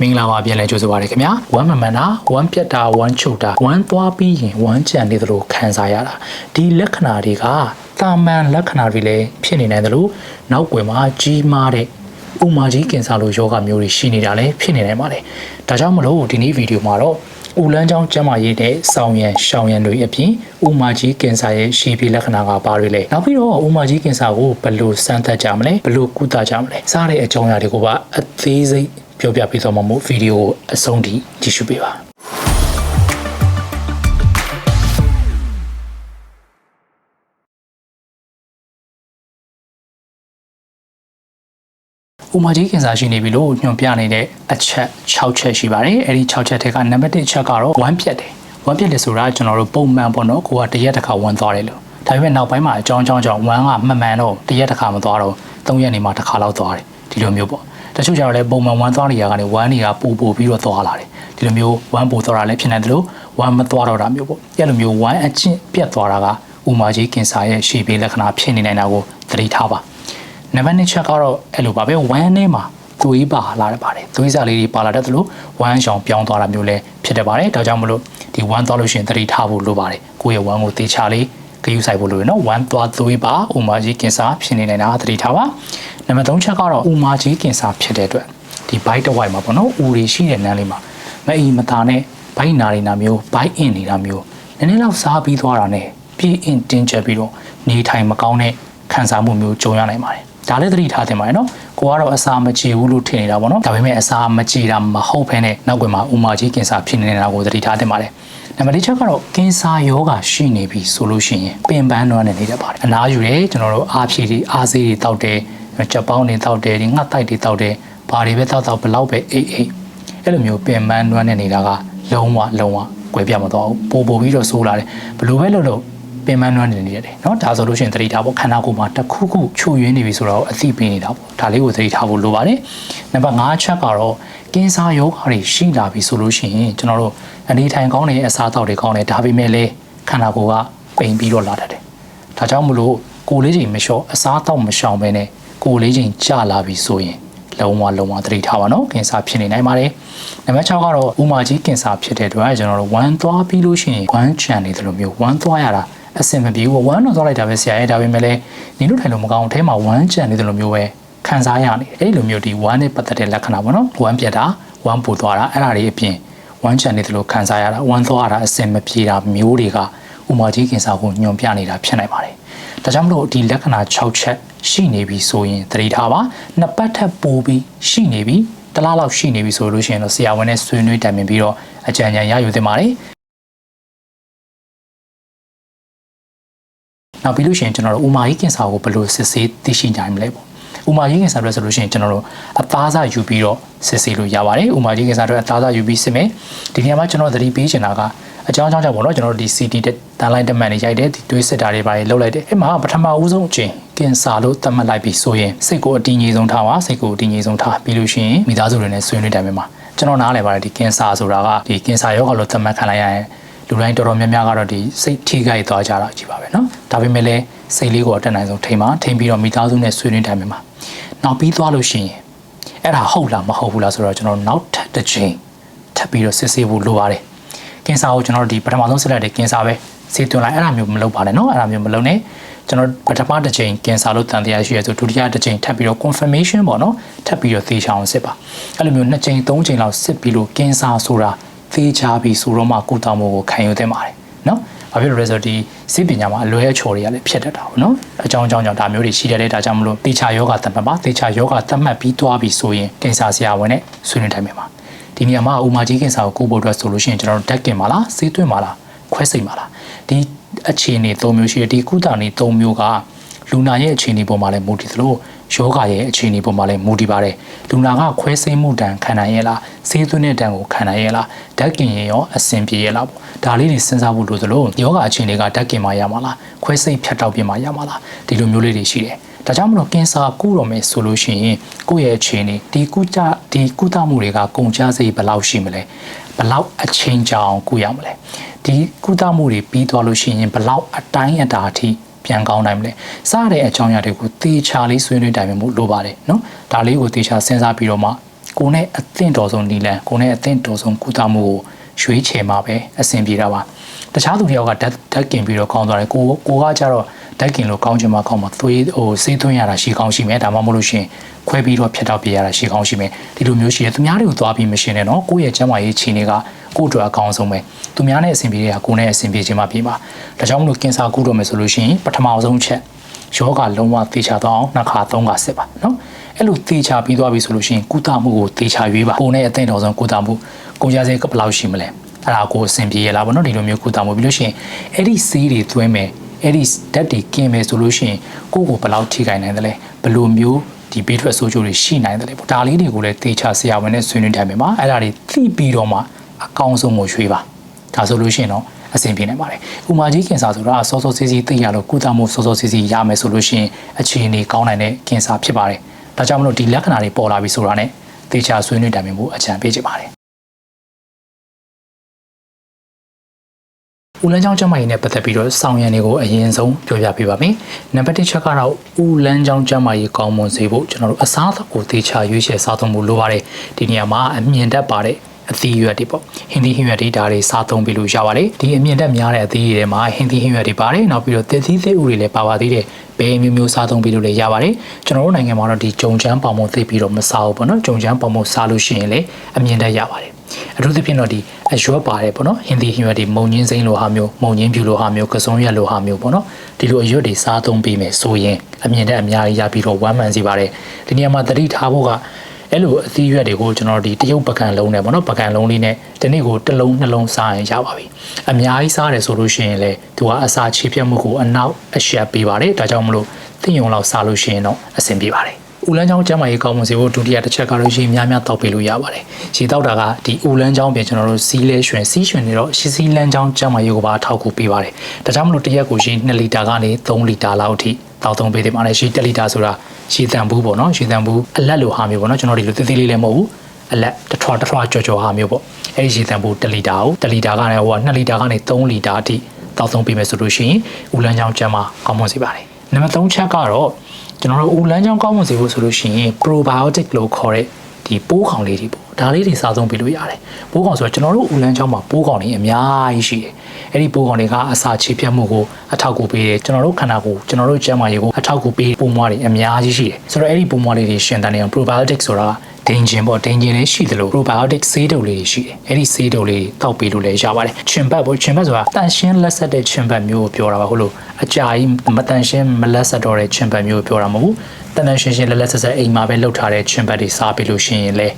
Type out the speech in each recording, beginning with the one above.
မင်္ဂလာပါပြန်လည်ကြိုဆိုပါရစေခင်ဗျာဝမ်းမမှန်တာဝမ်းပြတ်တာဝမ်းချုပ်တာဝမ်းသွားပြီးရင်ဝမ်းကြံနေသလိုခံစားရတာဒီလက္ခဏာတွေကတာမန်လက္ခဏာတွေလည်းဖြစ်နေနိုင်တယ်လို့နောက်ွယ်မှာကြီးမားတဲ့ဥမာကြီးကင်ဆာလိုယောဂမျိုးတွေရှိနေတာလည်းဖြစ်နေနိုင်ပါတယ်ဒါကြောင့်မလို့ဒီနေ့ဗီဒီယိုမှာတော့ဦးလန်းချောင်းကျန်းမာရေးတဲ့စောင်းရန်ရှောင်းရန်တွေအပြင်ဥမာကြီးကင်ဆာရဲ့ရှေးပြေလက္ခဏာကဘာတွေလဲနောက်ပြီးတော့ဥမာကြီးကင်ဆာကိုဘယ်လိုစမ်းသပ်ကြမလဲဘယ်လိုကုသကြမလဲစားတဲ့အကြောင်းအရာတွေကိုပါအသေးစိတ် ပြောပြပေးသွားမှာမို့ဗီဒီယိုကိုအဆုံးထိကြည့်ရှုပေးပါဥမာကြီးကင်ဆာရှိနေပြီလို့ညွှန်ပြနေတဲ့အချက်6ချက်ရှိပါတယ်အဲ့ဒီ6ချက်ထဲကနံပါတ်1ချက်ကတော့ဝမ်းပြက်တယ်ဝမ်းပြက်တယ်ဆိုတာကျွန်တော်တို့ပုံမှန်ပေါ့နော်ကိုကတရက်တစ်ခါဝမ်းသွားတယ်လို့ဒါပေမဲ့နောက်ပိုင်းမှာအကြောင်းအကြောင်းကြောင့်ဝမ်းကမမှန်တော့တရက်တစ်ခါမသွားတော့3ရက်နေမှတစ်ခါလောက်သွားတယ်ဒီလိုမျိုးပေါ့ တချို့ကျတော့လည်းပုံမှန်ဝမ်းသွားနေရကနေဝမ်းတွေကပူပူပြီးတော့သွားလာတယ်ဒီလိုမျိုးဝမ်းပူသွားတာလည်းဖြစ်နေတယ်လို့ဝမ်းမသွားတော့တာမျိုးပေါ့အဲ့လိုမျိုးဝမ်းအချင်းပြက်သွားတာကဥမာကြီးကင်ဆာရဲ့ရှေ့ပေးလက္ခဏာဖြစ်နေနိုင်တာကိုသတိထားပါနံပါတ်2ချက်ကတော့အဲ့လိုပါပဲဝမ်းထဲမှာသွေးပါလာတယ်ပါတယ်သွေးစားလေးတွေပါလာတတ်သလိုဝမ်းရှောင်ပြောင်းသွားတာမျိုးလည်းဖြစ်တတ်ပါတယ်ဒါကြောင့်မလို့ဒီဝမ်းသွားလို့ရှိရင်သတိထားဖို့လိုပါတယ်ကိုယ့်ရဲ့ဝမ်းကိုတေချာလေး ဂရုစိုက်ဖို့လိုရနော်ဝမ်းသွားသွေးပါဥမာကြီးကင်ဆာဖြစ်နေနိုင်တာသတိထားပါနံပါတ်3ချက်ကတော့ဥမာကြီးကင်ဆာဖြစ်တဲ့အတွက်ဒီဘိုက်တစ်ဝိုက်မှာပေါ့နော်ဦးတွေရှိတဲ့နန်းလေးမှာမအီမသာနဲ့ဘိုက်နာနေတာမျိုးဘိုက်အင်နေတာမျိုးနည်းနည်းလောက်စားပြီးသွားတာနဲ့ပြင်းအင်တင်းကျပ်ပြီးတော့နေထိုင်မကောင်းတဲ့ခံစားမှုမျိုးကြုံရနိုင်ပါတယ်ဒါလည်းသတိထားသင့်ပါတယ်နော်ကိုကတော့အစာမကြေဘူးလို့ထင်နေတာပေါ့နော်ဒါပေမဲ့အစာမကြေတာမဟုတ်ဘဲနဲ့နောက်ွယ်မှာဥမာကြီးကင်ဆာဖြစ်နေတာကိုသတိထားသင့်ပါတယ် နံပါတ်၄ချက်ကတော့ကင်ဆာယောဂါရှိနေပြီဆိုလို့ရှိရင်ပင်ပန်းနွမ်းနေနေတတ်ပါတယ်အနားယူတယ်ကျွန်တော်တို့အားဖြည့်တွေအားစေးတွေတောက်တယ်ကြက်ပေါင်းတွေတောက်တယ်ဒီငှက်တိုက်တွေတောက်တယ်ဘာတွေပဲတောက်တောက်ဘလောက်ပဲအိတ်အိတ်အဲ့လိုမျိုးပင်ပန်းနွမ်းနေနေတာကလုံးဝလုံးဝကွဲပြတ်မသွားဘူးပို့ပို့ပြီးတော့ဆိုးလာတယ်ဘလို့ပဲလို့လို့ ပင်ပန်းနွမ်းနေနေတယ်เนาะဒါဆိုလို့ရှိရင်သတိထားဖို့ခန္ဓာကိုယ်မှာတစ်ခုခုချွတ်ယွင်းနေပြီဆိုတော့အသိပေးနေတာပေါ့ဒါလေးကိုသတိထားဖို့လိုပါတယ်နံပါတ်5ချက်ကတော့ကင်ဆာယောဂါတွေရှိလာပြီဆိုလို့ရှိရင်ကျွန်တော်တို့အနေထိုင်ကောင်းတဲ့အစားအသောက်တွေကောင်းတယ်ဒါပေမဲ့လည်းခန္ဓာကိုယ်ကပိန်ပြီးတော့လာတတ်တယ်ဒါကြောင့်မလို့ကိုယ်လေးချိန်မလျှော့အစားအသောက်မရှောင်ဘဲနဲ့ကိုယ်လေးချိန်ကျလာပြီဆိုရင်လုံးဝလုံးဝသတိထားပါနော်ကင်ဆာဖြစ်နေနိုင်ပါတယ်နံပါတ်6ကတော့ဥမာကြီးကင်ဆာဖြစ်တဲ့အတွက်ကျွန်တော်တို့ဝမ်းသွားပြီးလို့ရှိရင်ဝမ်းချန်နေတယ်လို့မျိုးဝမ်းသွားရတာ အဆင်မပြေဘူးဝမ်းတော့သွားလိုက်တာပဲဆရာရဲ့ဒါပေမဲ့လည်းနေလို့ထိုင်လို့မကောင်းအထဲမှာဝမ်းချန်နေတယ်လို့မျိုးပဲခံစားရနေတယ်အဲ့လိုမျိုးဒီဝမ်းနဲ့ပတ်သက်တဲ့လက္ခဏာပေါ့နော်ဝမ်းပြတ်တာဝမ်းပူသွားတာအဲ့ဒါတွေအပြင်ဝမ်းချန်နေတယ်လို့ခံစားရတာဝမ်းသွားတာအဆင်မပြေတာမျိုးတွေကဥမာကြီးကင်ဆာကိုညွန်ပြနေတာဖြစ်နိုင်ပါတယ်ဒါကြောင့်မလို့ဒီလက္ခဏာ6ချက်ရှိနေပြီဆိုရင်သတိထားပါနှစ်ပတ်ထပ်ပိုးပြီးရှိနေပြီတလားလောက်ရှိနေပြီဆိုလို့ရှိရင်တော့ဆရာဝန်နဲ့ဆွေးနွေးတိုင်ပင်ပြီးတော့အကြံဉာဏ်ရယူသင့်ပါတယ် နောက်ပြီးလို့ရှိရင်ကျွန်တော်တို့ဥမာကြီးကင်ဆာကိုဘယ်လိုစစ်ဆေးသိရှိနိုင်မလဲပေါ့ဥမာကြီးကင်ဆာတွေဆိုလို့ရှိရင်ကျွန်တော်တို့အသားစားယူပြီးတော့စစ်ဆေးလို့ရပါတယ်ဥမာကြီးကင်ဆာတွေအသားစားယူပြီးစစ်မယ်ဒီနေရာမှာကျွန်တော်သတိပေးချင်တာကအကြောင်းအကြောင်းကြောင့်ပေါ့နော်ကျွန်တော်တို့ဒီ CT တန်လိုက်တမန်တွေရိုက်တယ်ဒီတွေးစစ်တာတွေပါလှုပ်လိုက်တယ်အဲ့မှာပထမဦးဆုံးအချိန်ကင်ဆာလို့သတ်မှတ်လိုက်ပြီဆိုရင်စိတ်ကိုအတည်ငြိမ်ဆုံးထားပါစိတ်ကိုအတည်ငြိမ်ဆုံးထားပြီးလို့ရှိရင်မိသားစုတွေနဲ့ဆွေးနွေးတိုင်ပင်မှာကျွန်တော်နားလည်ပါတယ်ဒီကင်ဆာဆိုတာကဒီကင်ဆာရောဂါလို့သတ်မှတ်ခံလိုက်ရရင်လူတိုင်းတော်တော်များများကတော့ဒီစိတ်ထိခိုက်သွားကြတာကြည့်ပါပဲเนาะ ဒါပေမဲ့လည်းစိတ်လေးကိုအတက်နိုင်ဆုံးထိန်ပါထိန်ပြီးတော့မိသားစုနဲ့ဆွေးနွေးတိုင်းမှာနောက်ပြီးသွားလို့ရှိရင်အဲ့ဒါဟုတ်လားမဟုတ်ဘူးလားဆိုတော့ကျွန်တော်နောက်ထပ်တစ်ချိန်ထပ်ပြီးတော့စစ်ဆေးဖို့လိုပါတယ်ကင်ဆာကိုကျွန်တော်တို့ဒီပထမဆုံးစစ်လိုက်တဲ့ကင်ဆာပဲဆေးသွင်းလိုက်အဲ့ဒါမျိုးမလုပ်ပါနဲ့နော်အဲ့ဒါမျိုးမလုပ်နဲ့ကျွန်တော်ပထမတစ်ချိန်ကင်ဆာလို့တန်တရားရှိရဆိုဒုတိယတစ်ချိန်ထပ်ပြီးတော့ confirmation ပေါ့နော်ထပ်ပြီးတော့သေချာအောင်စစ်ပါအဲ့လိုမျိုးနှစ်ချိန်သုံးချိန်လောက်စစ်ပြီးလို့ကင်ဆာဆိုတာသေချာပြီးဆိုတော့မှကုသမှုကိုခံယူသင့်ပါတယ်နော် ဘာဖြစ်လို့လဲဆိုတော့ဒီစိပညာမှာအလွဲအချော်တွေကလည်းဖြစ်တတ်တာပေါ့နော်အကြောင်းအကြောင်းကြောင့်ဒါမျိုးတွေရှိတယ်လေဒါကြောင့်မလို့သေချာယောဂသတ်မှတ်ပါသေချာယောဂသတ်မှတ်ပြီးသွားပြီဆိုရင်ကင်ဆာဆရာဝန်နဲ့ဆွေးနွေးထိုင်မှာဒီနေရာမှာဥမာကြီးကင်ဆာကိုကုဖို့အတွက်ဆိုလို့ရှိရင်ကျွန်တော်တို့ဓာတ်ကင်ပါလားဆေးသွင်းပါလားခွဲစိတ်ပါလားဒီအခြေအနေ၃မျိုးရှိတယ်ဒီကုသနေ၃မျိုးကလူနာရဲ့အခြေအနေပေါ်မှာလည်းမူတည်သလို ယောဂရဲ့အခြေအနေပေါ်မှာလည်းမူတည်ပါတယ်လူနာကခွဲစိတ်မှုတန်ခံနိုင်ရဲ့လားဆေးသွင်းတဲ့တန်ကိုခံနိုင်ရဲ့လားဓာတ်ကင်ရင်ရောအဆင်ပြေရဲ့လားပေါ့ဒါလေးတွေစဉ်းစားဖို့လိုသလိုယောဂအခြေအနေကဓာတ်ကင်မှာရမှာလားခွဲစိတ်ဖြတ်တောက်ပြင်မှာရမှာလားဒီလိုမျိုးလေးတွေရှိတယ်ဒါကြောင့်မလို့ကင်ဆာကုတော့မယ်ဆိုလို့ရှိရင်ကိုယ့်ရဲ့အခြေအနေဒီကုသဒီကုသမှုတွေကကုန်ကျစရိတ်ဘယ်လောက်ရှိမလဲဘယ်လောက်အချိန်ကြာအောင်ကုရမလဲဒီကုသမှုတွေပြီးသွားလို့ရှိရင်ဘယ်လောက်အတိုင်းအတာအထိ ပြန်ကောင်းနိုင်မလဲစတဲ့အကြောင်းအရာတွေကိုသေချာလေးဆွေးနွေးတိုင်ပင်မှုလိုပါတယ်နော်ဒါလေးကိုသေချာစဉ်းစားပြီးတော့မှကိုယ်နဲ့အသင့်တော်ဆုံးနီလန်ကိုယ်နဲ့အသင့်တော်ဆုံးကုသမှုကိုရွေးချယ်မှာပဲအဆင်ပြေတာပါတခြားသူတယောက်ကဓာတ်ဓာတ်ကင်ပြီးတော့ကောင်းသွားတယ်ကိုကိုကကြတော့ဓာတ်ကင်လို့ကောင်းချင်မှကောင်းမှာသွေးဟိုစေးသွင်းရတာရှိကောင်းရှိမယ်ဒါမှမဟုတ်လို့ရှိရင်ခွဲပြီးတော့ဖြတ်တောက်ပြရတာရှိကောင်းရှိမယ်ဒီလိုမျိုးရှိတယ်သူများတွေကိုသွားပြီးမရှင်းနဲ့နော်ကိုယ့်ရဲ့ကျန်းမာရေးခြေနေက ကိုယ့်အတွက်အကောင်းဆုံးပဲသူများနဲ့အဆင်ပြေတဲ့ဟာကိုယ်နဲ့အဆင်ပြေခြင်းမှပြေပါဒါကြောင့်မလို့ကင်ဆာကုတော့မယ်ဆိုလို့ရှိရင်ပထမဆုံးချက်ယောဂလုံးဝသေချာတော့အောင်နှစ်ခါသုံးခါစစ်ပါနော်အဲ့လိုသေချာပြီးသွားပြီဆိုလို့ရှိရင်ကုသမှုကိုသေချာရွေးပါကိုယ်နဲ့အသင့်တော်ဆုံးကုသမှုကိုရစေကဘယ်လောက်ရှိမလဲအဲ့ဒါကိုအဆင်ပြေရလားဗောနော်ဒီလိုမျိုးကုသမှုပြီးလို့ရှိရင်အဲ့ဒီစီးတွေသွင်းမယ်အဲ့ဒီဓာတ်တွေကင်းမယ်ဆိုလို့ရှိရင်ကိုယ့်ကိုဘယ်လောက်ထိခိုက်နိုင်တယ်လဲဘယ်လိုမျိုးဒီဘေးထွက်ဆိုးကျိုးတွေရှိနိုင်တယ်လေပေါ့ဒါလေးတွေကိုလည်းသေချာဆရာဝန်နဲ့ဆွေးနွေးထိုင်မယ်ပါအဲ့ဒါတွေသိပြီးတော့မှ အကောင်းဆုံးကိုရွေးပါဒါဆိုလို့ရှိရင်တော့အဆင်ပြေနိုင်ပါတယ်။ဥမာကြီးကင်ဆာဆိုတာစောစောစီးစီးသိရလို့ကုသမှုစောစောစီးစီးရမယ်ဆိုလို့ရှိရင်အခြေအနေကောင်းနိုင်တဲ့ကင်ဆာဖြစ်ပါတယ်။ဒါကြောင့်မလို့ဒီလက္ခဏာတွေပေါ်လာပြီဆိုတာနဲ့သေချာဆွေးနွေးတိုင်ပင်ဖို့အကြံပေးချင်ပါတယ်။ဦးလန်းချောင်းကျမကြီးနဲ့ပတ်သက်ပြီးတော့စောင်းရံတွေကိုအရင်ဆုံးပြောပြပေးပါမယ်။နံပါတ်1ချက်ကတော့ဦးလန်းချောင်းကျမကြီးကောင်းမွန်စေဖို့ကျွန်တော်တို့အစားအသောက်ကိုသေချာရွေးချယ်စားသုံးဖို့လိုပါတယ်။ဒီနေရာမှာအမြင်တတ်ပါတဲ့ အသီးရွက်တွေပေါ့ဟင်းသီးဟင်းရွက်တွေဒါတွေစားသုံးပြီးလို့ရပါတယ်ဒီအမြင့်တက်များတဲ့အသီးတွေထဲမှာဟင်းသီးဟင်းရွက်တွေပါတယ်နောက်ပြီးတော့သစ်သီးသစ်ဥတွေလည်းပါပါသေးတယ်ဘယ်မျိုးမျိုးစားသုံးပြီးလို့လည်းရပါတယ်ကျွန်တော်တို့နိုင်ငံမှာတော့ဒီဂျုံချမ်းပေါင်မုံသိပြီးတော့မစားဘူးပေါ့နော်ဂျုံချမ်းပေါင်မုံစားလို့ရှိရင်လည်းအမြင့်တက်ရပါတယ်အထူးသဖြင့်တော့ဒီအရွက်ပါတယ်ပေါ့နော်ဟင်းသီးဟင်းရွက်တွေမုံညင်းစိမ့်လိုဟာမျိုးမုံညင်းဖြူလိုဟာမျိုးကစုံရက်လိုဟာမျိုးပေါ့နော်ဒီလိုအရွက်တွေစားသုံးပြီးမယ်ဆိုရင်အမြင့်တက်အများကြီးရပြီးတော့ဝမ်းမှန်စီပါတယ်ဒီနေရာမှာသတိထားဖို့က အဲ့လိုအသီးရွက်တွေကိုကျွန်တော်ဒီတရုတ်ပကံလုံးနဲ့ပေါ့နော်ပကံလုံးလေးနဲ့ဒီနေ့ကိုတစ်လုံးနှလုံးစားရင်ရပါပြီအများကြီးစားတယ်ဆိုလို့ရှိရင်လေသူကအစာချေပြတ်မှုကိုအနောက်အရှက်ပေးပါတယ်ဒါကြောင့်မလို့သိယုံလောက်စားလို့ရှိရင်တော့အဆင်ပြေပါတယ် ဦးလန်းချောင်းကျမ်းမာရေးကောင်းမွန်စေဖို့ဒုတိယတစ်ချက်ကတော့ရေများများတောက်ပေးလို့ရပါတယ်။ရေတောက်တာကဒီဦးလန်းချောင်းပြင်ကျွန်တော်တို့စီးလဲရွှင်စီးရွှင်နေတော့ရှီစီလန်းချောင်းကျမ်းမာရေးကိုပါအထောက်အကူပေးပါတယ်။ဒါကြောင့်မလို့တစ်ရက်ကိုရေ2လီတာကနေ3လီတာလောက်အထိတောက်သုံးပေးတယ်မှာလည်းရေ1လီတာဆိုတာရေတန်ဘူးပေါ့နော်ရေတန်ဘူးအလက်လိုဟာမျိုးပေါ့နော်ကျွန်တော်ဒီလိုသေးသေးလေးလည်းမဟုတ်ဘူးအလက်တစ်ထွားတစ်ထွားကြော်ကြော်ဟာမျိုးပေါ့အဲဒီရေတန်ဘူး1လီတာကို1လီတာကနေဟိုက2လီတာကနေ3လီတာအထိတောက်သုံးပေးမယ်ဆိုလို့ရှိရင်ဦးလန်းချောင်းကျမ်းမာကောင်းမွန်စေပါတယ်။နံပါတ်3ချက်ကတော့ ကျွန်တော်တို့ဦးလန်းချောင်းကောင်းမွန်စေဖို့ဆိုလို့ရှိရင် probiotic လို့ခေါ်တဲ့ဒီပိုးကောင်လေးတွေပေါ့ဒါလေးတွေစားသုံးပေးလို့ရတယ်ပိုးကောင်ဆိုတော့ကျွန်တော်တို့ဦးလန်းချောင်းမှာပိုးကောင်တွေအများကြီးရှိတယ်အဲ့ဒီပိုးကောင်တွေကအစာချေပြတ်မှုကိုအထောက်အကူပေးတယ်ကျွန်တော်တို့ခန္ဓာကိုယ်ကျွန်တော်တို့ကျန်းမာရေးကိုအထောက်အကူပေးပိုးမွားတွေအများကြီးရှိတယ်ဆိုတော့အဲ့ဒီပိုးမွားလေးတွေရှင်တန်နေအောင် probiotic ဆိုတာ ဒိန်ဂျင်ပေါ့ဒိန်ဂျင်လေးရှိတယ်လို့ probiotic ဆေးတုပ်လေးတွေရှိတယ်အဲ့ဒီဆေးတုပ်လေးတောက်ပေးလို့လည်းရပါတယ်ချင်ဘတ်ပေါ့ချင်ဘတ်ဆိုတာတန်ရှင်းလက်ဆက်တဲ့ချင်ဘတ်မျိုးကိုပြောတာပါဟုတ်လို့အကြာကြီးမတန်ရှင်းမလက်ဆက်တော့တဲ့ချင်ဘတ်မျိုးကိုပြောတာမဟုတ်ဘူးတန်တန်ရှင်းရှင်းလက်လက်ဆက်ဆက်အိမ်မှာပဲလှုပ်ထားတဲ့ချင်ဘတ်တွေစားပေးလို့ရှိရင်လည်း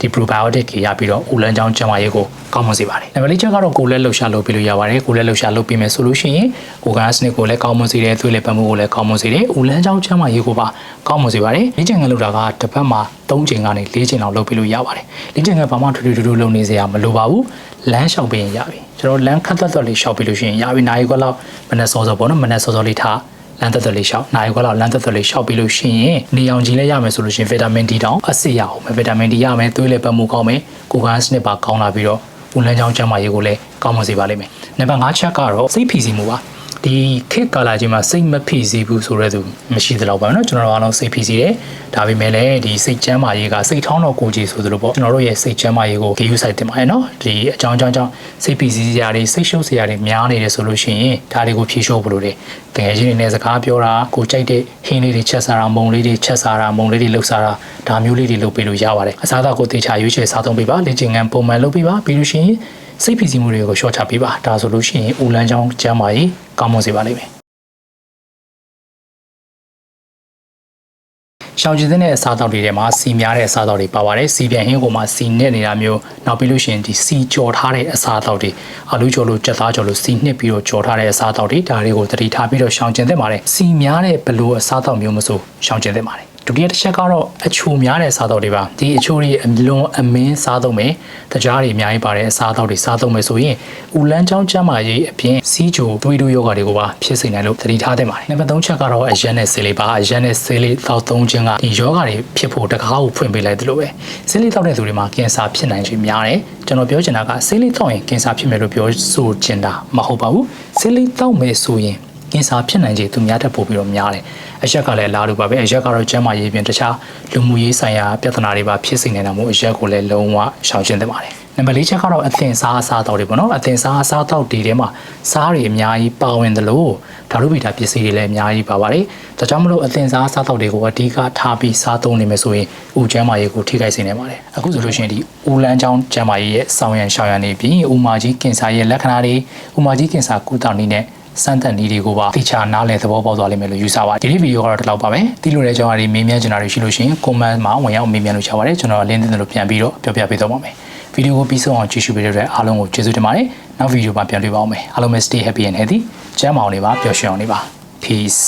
ဒီ probiotic တွေရပြီးတော့ဦးလန်းချောင်းကျန်းမာရေးကိုကောင်းမွန်စေပါတယ်။နံပါတ်၄ချက်ကတော့ကိုယ်လက်လှုပ်ရှားလုပ်ပြီးလို့ရပါတယ်။ကိုယ်လက်လှုပ်ရှားလုပ်ပြီးမယ်ဆိုလို့ရှိရင်ကိုယ်ကစနစ်ကိုလည်းကောင်းမွန်စေတယ်၊သွေးလက်ပတ်မှုကိုလည်းကောင်းမွန်စေတယ်။ဦးလန်းချောင်းကျန်းမာရေးကိုပါကောင်းမွန်စေပါတယ်။လေ့ကျင့်ခန်းလုပ်တာကတစ်ပတ်မှာ3ချိန်ကနေ4ချိန်လောက်လုပ်ပြီးလို့ရပါတယ်။လေ့ကျင့်ခန်းဘာမှထူးထူးထူးထူးလုပ်နေစရာမလိုပါဘူး။လမ်းလျှောက်ပြီးရင်ရပြီ။ကျွန်တော်လမ်းခတ်သက်သက်လေးလျှောက်ပြီးလို့ရှိရင်ရပြီ။နိုင်ခွက်လောက်မနေ့စောစောပေါ့နော်မနေ့စောစောလေးထား လမ်းသက်သက်လေးရှောက်နိုင်ခွက်လောက်လမ်းသက်သက်လေးရှောက်ပြီးလို့ရှိရင်နေအောင်ကြီးလည်းရမယ်ဆိုလို့ရှိရင်ဗီတာမင် D တောင်အစစ်ရအောင်မယ်ဗီတာမင် D ရမယ်သွေးလည်းပတ်မှုကောင်းမယ်ကိုယ်ကစနစ်ပါကောင်းလာပြီးတော့ဦးလန်းချောင်းကျန်းမာရေးကိုလည်းကောင်းမွန်စေပါလိမ့်မယ်နံပါတ်5ချက်ကတော့စိတ်ဖိစီးမှုပါ ဒီခေတ်ကာလကြီးမှာစိတ်မဖိစီးဘူးဆိုတဲ့သူမရှိသလောက်ပါပဲเนาะကျွန်တော်တို့အားလုံးစိတ်ဖိစီးတယ်ဒါပေမဲ့လည်းဒီစိတ်ချမ်းမာရေးကစိတ်ထောင်းတော့ကိုကြည်ဆိုသလိုပေါ့ကျွန်တော်တို့ရဲ့စိတ်ချမ်းမာရေးကိုဂရုစိုက်တင်ပါတယ်เนาะဒီအကြောင်းအကြောင်းကြောင့်စိတ်ဖိစီးစရာတွေစိတ်ရှုပ်စရာတွေများနေတယ်ဆိုလို့ရှိရင်ဒါတွေကိုဖြေလျှော့ဖို့လိုတယ်တကယ်ချင်းနဲ့စကားပြောတာကိုကြိုက်တဲ့ဟင်းလေးတွေချက်စားတာမုံလေးတွေချက်စားတာမုံလေးတွေလှုပ်စားတာဒါမျိုးလေးတွေလုပ်ပေးလို့ရပါတယ်အစားအသောက်ကိုတေချာရွေးချယ်စားသုံးပေးပါလေ့ကျင့်ခန်းပုံမှန်လုပ်ပေးပါပြီးလို့ရှိရင် စိတ်ဖိစီးမှုတွေကိုရှော့ချပေးပါဒါဆိုလို့ရှိရင်ဦးလန်းချောင်းကျမ်းမာရေးကောင်းမွန်စေပါလိမ့်မယ်ရှောင်ကျင်တဲ့အစားအသောက်တွေထဲမှာစီများတဲ့အစားအသောက်တွေပါပါတယ်စီပြန်ဟင်းကိုမှစီနဲ့နေတာမျိုးနောက်ပြီးလို့ရှိရင်ဒီစီကြော်ထားတဲ့အစားအသောက်တွေအလူကြော်လို့ကြက်သားကြော်လို့စီနှစ်ပြီးတော့ကြော်ထားတဲ့အစားအသောက်တွေဒါတွေကိုသတိထားပြီးတော့ရှောင်ကျင်သင့်ပါတယ်စီများတဲ့ဘလို့အစားအသောက်မျိုးမဆိုရှောင်ကျင်သင့်ပါတယ် ဒုတိယတစ်ချက်ကတော့အချိုများတဲ့စားတော့တွေပါဒီအချိုတွေအလွန်အမင်းစားသုံးမယ်တကြားတွေအများကြီးပါတဲ့အစားတော့တွေစားသုံးမယ်ဆိုရင်ဦးလန်းချောင်းကျန်းမာရေးအပြင်စီးချိုသွေးတိုးယောဂတွေကိုပါဖြစ်စေနိုင်လို့သတိထားသင့်ပါတယ်နံပါတ်3ချက်ကတော့အရက်နဲ့ဆေးလေးပါအရက်နဲ့ဆေးလေးတောက်သုံးခြင်းကဒီယောဂတွေဖြစ်ဖို့တကားကိုဖွင့်ပေးလိုက်သလိုပဲဆေးလေးတောက်တဲ့သူတွေမှာကင်ဆာဖြစ်နိုင်ခြင်းများတယ်ကျွန်တော်ပြောချင်တာကဆေးလေးတောက်ရင်ကင်ဆာဖြစ်မယ်လို့ပြောဆိုချင်တာမဟုတ်ပါဘူးဆေးလေးတောက်မယ်ဆိုရင် ကင်ဆာဖြစ်နိုင်ခြေသူများတက်ပို့ပြီးတော့များတယ်အရက်ကလည်းအလားတူပါပဲအရက်ကတော့ကျန်းမာရေးပြင်တခြားလူမှုရေးဆိုင်ရာပြဿနာတွေပါဖြစ်စေနေတာမို့အရက်ကိုလည်းလုံးဝရှောင်ကျဉ်သင့်ပါတယ်နံပါတ်၄ချက်ကတော့အသင်စားအစားအသောက်တွေပေါ့နော်အသင်စားအစားအသောက်တွေထဲမှာစားတွေအများကြီးပါဝင်တယ်လို့ဓာတုဗီတာပစ္စည်းတွေလည်းအများကြီးပါပါတယ်ဒါကြောင့်မလို့အသင်စားအစားအသောက်တွေကိုအဓိကထားပြီးစားသုံးနေမယ်ဆိုရင်ဥကျန်းမာရေးကိုထိခိုက်စေနိုင်ပါတယ်အခုဆိုလို့ရှိရင်ဒီဥလန်းချောင်းကျန်းမာရေးရဲ့ဆောင်းရံရှောင်ရံနေပြီးဥမာကြီးကင်ဆာရဲ့လက္ခဏာတွေဥမာကြီးကင်ဆာကုသနည်းနဲ့ စမ်းသပ်နည်းတွေကိုပါသိချာနားလည်သဘောပေါက်သွားလိမ့်မယ်လို့ယူဆပါတယ်ဒီနေ့ဗီဒီယိုကတော့ဒီလောက်ပါပဲသိလို့တဲ့ကြောင်းအရာတွေမေးမြန်းချင်တာတွေရှိလို့ရှိရင် comment မှာဝင်ရောက်မေးမြန်းလို့ချပါတယ်ကျွန်တော်လင်းတင်တယ်လို့ပြန်ပြီးတော့ပြောပြပေးသွားပါမယ်ဗီဒီယိုကိုပြီးဆုံးအောင်ကြည့်ရှုပေးတဲ့အတွက်အားလုံးကိုကျေးဇူးတင်ပါတယ်နောက်ဗီဒီယိုမှာပြန်တွေ့ပါအောင်မယ်အားလုံးပဲ stay happy and healthy ကျန်းမာအောင်နေပါပျော်ရွှင်အောင်နေပါ peace